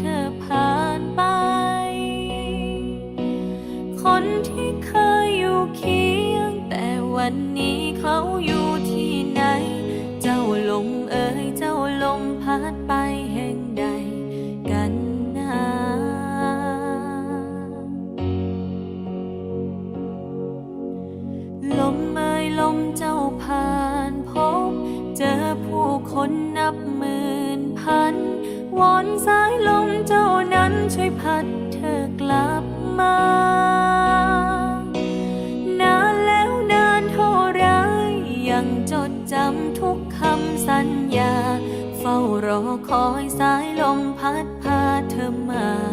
เธอผ่านไป คนที่เคยอยู่เคียง แต่วันนี้เขาอยู่ที่ไหน เจ้าลมเอ่ยเจ้าลมพัดไปแห่งใดกันนะลมเอ่ยลมเจ้าผ่านพบ เจอผู้คนนับหมื่นพัน วอนสายลมเจ้านั้นช่วยพัดเธอกลับมา นานแล้วนานเท่าไรยังจดจำทุกคำสัญญา เฝ้ารอคอยสายลมพัดพาเธอมา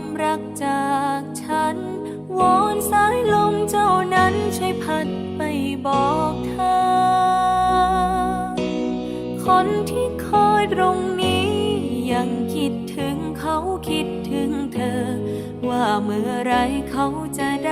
ำรักจากฉัน วอนสายลมเจ้านั้นช่วยพัดไปบอกเธอ คนที่คอยตรงนี้ ยังคิดถึงเขาคิดถึงเธอ ว่าเมื่อไรเขาจะได้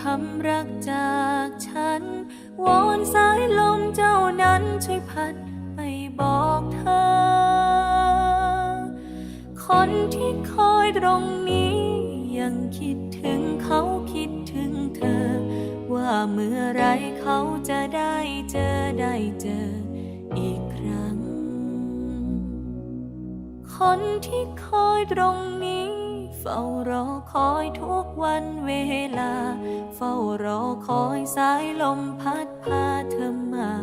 คำรักจากฉัน วอนสายลมเจ้านั้นช่วยพัดไปบอกเธอ คนที่คอยตรงนี้ ยังคิดถึงเขาคิดถึงเธอ ว่าเมื่อไรเขาจะได้เจอได้เจออีกครั้ง คนที่คอยตรงนี้ เฝ้ารอคอยทุกวันเวลา เฝ้ารอคอยสายลมพัดพาเธอมา